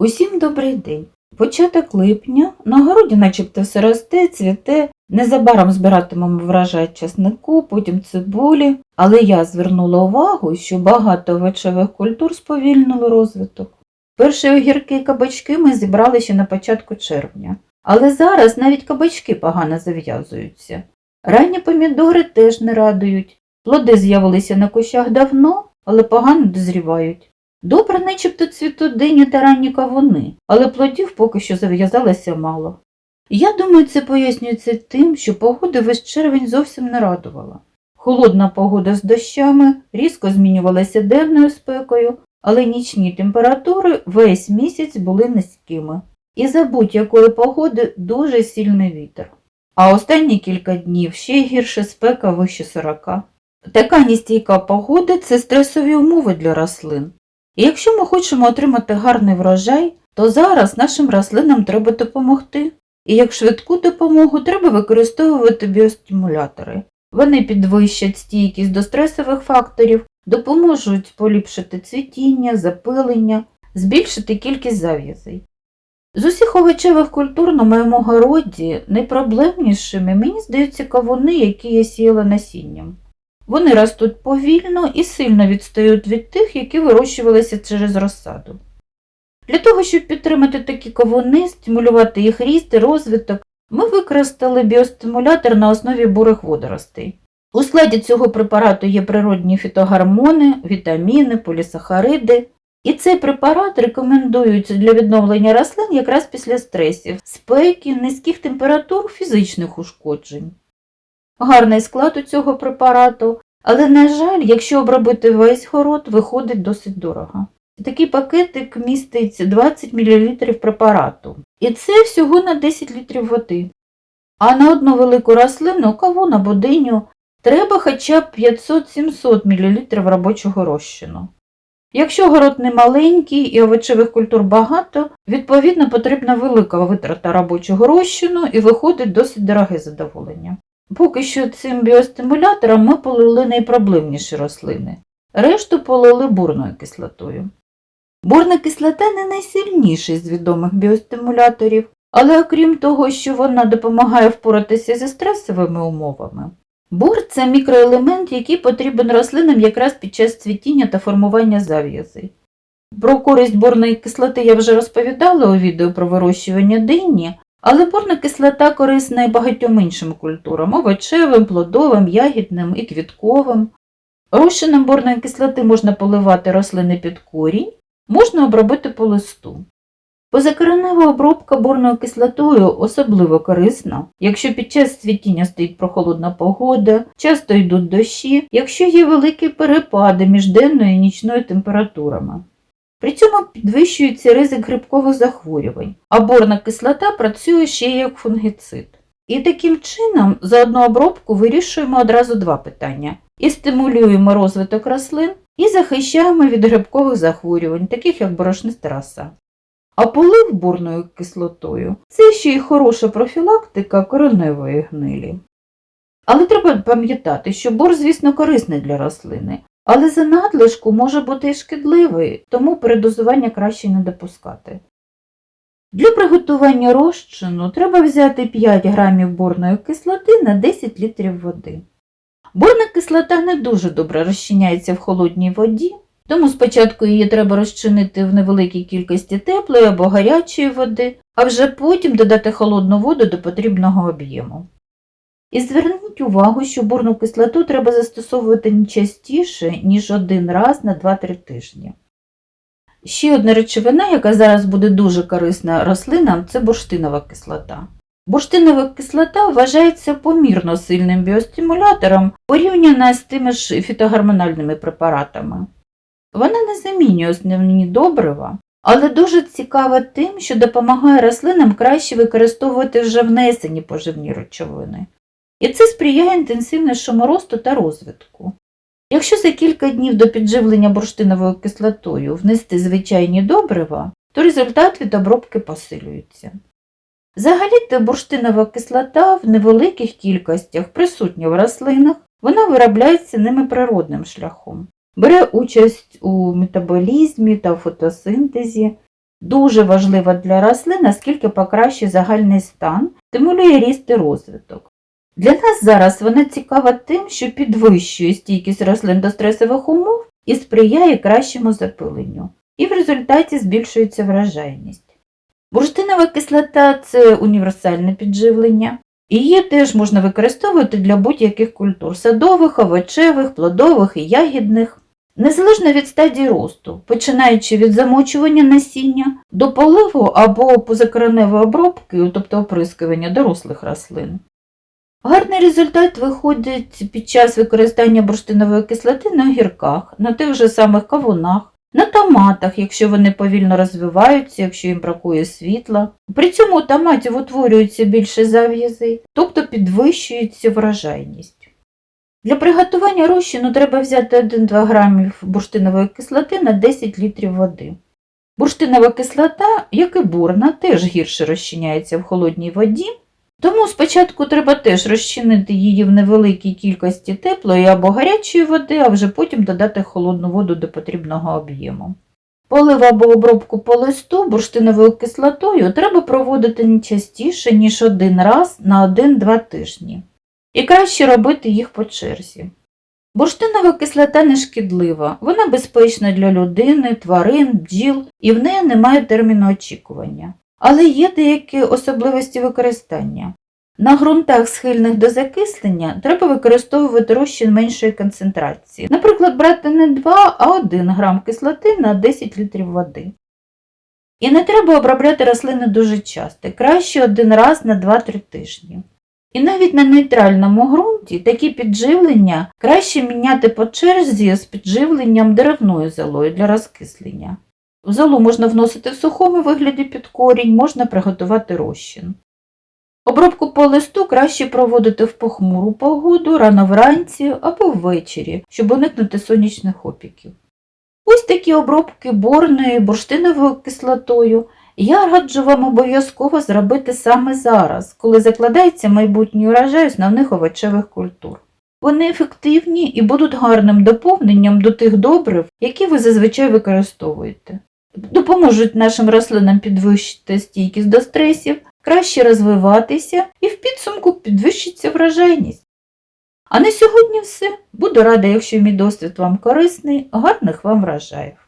Усім добрий день. Початок липня, на городі начебто все росте, цвіте, незабаром збиратимемо врожай часнику, потім цибулі, але я звернула увагу, що багато овочевих культур сповільнили розвиток. Перші огірки і кабачки ми зібрали ще на початку червня, але зараз навіть кабачки погано зав'язуються. Ранні помідори теж не радують. Плоди з'явилися на кущах давно, але погано дозрівають. Добре, начебто цвітуть дині та ранні кавуни, але плодів поки що зав'язалося мало. Я думаю, це пояснюється тим, що погода весь червень зовсім не радувала. Холодна погода з дощами різко змінювалася денною спекою, але нічні температури весь місяць були низькими. І за будь-якої погоди дуже сильний вітер. А останні кілька днів ще гірше спека вище 40. Така нестійка погода це стресові умови для рослин. І якщо ми хочемо отримати гарний врожай, то зараз нашим рослинам треба допомогти. І як швидку допомогу треба використовувати біостимулятори. Вони підвищать стійкість до стресових факторів, допоможуть поліпшити цвітіння, запилення, збільшити кількість зав'язей. З усіх овочевих культур на моєму городі найпроблемнішими мені здаються кавуни, які я сіяла насінням. Вони ростуть повільно і сильно відстають від тих, які вирощувалися через розсаду. Для того, щоб підтримати такі кавуни, стимулювати їх ріст і розвиток, ми використали біостимулятор на основі бурих водоростей. У складі цього препарату є природні фітогормони, вітаміни, полісахариди, і цей препарат рекомендують для відновлення рослин якраз після стресів, спеки, низьких температур, фізичних ушкоджень. Гарний склад у цього препарату, але, на жаль, якщо обробити весь город, виходить досить дорого. Такий пакетик містить 20 мл препарату, і це всього на 10 літрів води. А на одну велику рослину, кавун або диню, треба хоча б 500-700 мл робочого розчину. Якщо город не маленький і овочевих культур багато, відповідно потрібна велика витрата робочого розчину і виходить досить дороге задоволення. Поки що цим біостимулятором ми полили найпроблемніші рослини, решту полили бурною кислотою. Бурна кислота не найсильніший з відомих біостимуляторів, але окрім того, що вона допомагає впоратися зі стресовими умовами, бур це мікроелемент, який потрібен рослинам якраз під час цвітіння та формування зав'язей. Про користь борної кислоти я вже розповідала у відео про вирощування дині, але борна кислота корисна і багатьом іншим культурам овочевим, плодовим, ягідним і квітковим. Розчином борної кислоти можна поливати рослини під корінь, можна обробити по листу. Позакоренева обробка борною кислотою особливо корисна, якщо під час цвітіння стоїть прохолодна погода, часто йдуть дощі, якщо є великі перепади між денною і нічною температурами. При цьому підвищується ризик грибкових захворювань, а борна кислота працює ще як фунгіцид. І таким чином за одну обробку вирішуємо одразу два питання і стимулюємо розвиток рослин, і захищаємо від грибкових захворювань, таких як борошниста роса. А полив бурною кислотою це ще й хороша профілактика кореневої гнилі. Але треба пам'ятати, що бор, звісно, корисний для рослини, але за надлишку може бути і шкідливий, тому передозування краще не допускати. Для приготування розчину треба взяти 5 грамів борної кислоти на 10 літрів води. Борна кислота не дуже добре розчиняється в холодній воді, тому спочатку її треба розчинити в невеликій кількості теплої або гарячої води, а вже потім додати холодну воду до потрібного об'єму. І зверніть увагу, що борну кислоту треба застосовувати не частіше, ніж один раз на 2-3 тижні. Ще одна речовина, яка зараз буде дуже корисна рослинам, це бурштинова кислота. Бурштинова кислота вважається помірно сильним біостимулятором порівняно з тими ж фітогормональними препаратами. Вона не замінює основні добрива, але дуже цікава тим, що допомагає рослинам краще використовувати вже внесені поживні речовини. І це сприяє інтенсивнішому росту та розвитку. Якщо за кілька днів до підживлення бурштиновою кислотою внести звичайні добрива, то результат від обробки посилюється. Взагалі бурштинова кислота в невеликих кількостях присутня в рослинах, вона виробляється ними природним шляхом, бере участь у метаболізмі та фотосинтезі, Дуже важлива для рослин, наскільки покращує загальний стан, стимулює ріст і розвиток. Для нас зараз вона цікава тим, що підвищує стійкість рослин до стресових умов і сприяє кращому запиленню, і в результаті збільшується вражайність. Бурштинова кислота це універсальне підживлення. Її теж можна використовувати для будь-яких культур садових, овочевих, плодових і ягідних, незалежно від стадії росту, починаючи від замочування насіння до поливу або позакореневої обробки, тобто оприскування дорослих рослин. Гарний результат виходить під час використання бурштинової кислоти на огірках, на тих же самих кавунах, на томатах, якщо вони повільно розвиваються, якщо їм бракує світла. При цьому у томатів утворюються більше зав'язи, тобто підвищується врожайність. Для приготування розчину треба взяти 1-2 грамів бурштинової кислоти на 10 літрів води. Бурштинова кислота, як і бурна, теж гірше розчиняється в холодній воді, тому спочатку треба теж розчинити її в невеликій кількості теплої або гарячої води, а вже потім додати холодну воду до потрібного об'єму. Полив або обробку по листу бурштиновою кислотою треба проводити не частіше, ніж один раз на 1-2 тижні. І краще робити їх по черзі. Бурштинова кислота не шкідлива, вона безпечна для людини, тварин, бджіл і в неї немає терміну очікування. Але є деякі особливості використання. На ґрунтах, схильних до закислення, треба використовувати розчин меншої концентрації. Наприклад, брати не 2, а 1 грам кислоти на 10 літрів води. І не треба обробляти рослини дуже часто, краще один раз на 2-3 тижні. І навіть на нейтральному ґрунті такі підживлення краще міняти по черзі з підживленням деревною золою для розкислення. Золу можна вносити в сухому вигляді під корінь, можна приготувати розчин. Обробку по листу краще проводити в похмуру погоду, рано вранці або ввечері, щоб уникнути сонячних опіків. Ось такі обробки борною, бурштиновою кислотою я раджу вам обов'язково зробити саме зараз, коли закладається майбутній урожай основних овочевих культур. Вони ефективні і будуть гарним доповненням до тих добрив, які ви зазвичай використовуєте. Допоможуть нашим рослинам підвищити стійкість до стресів, краще розвиватися і в підсумку підвищиться вражайність. А на сьогодні все. Буду рада, якщо мій досвід вам корисний, гарних вам врожаїв.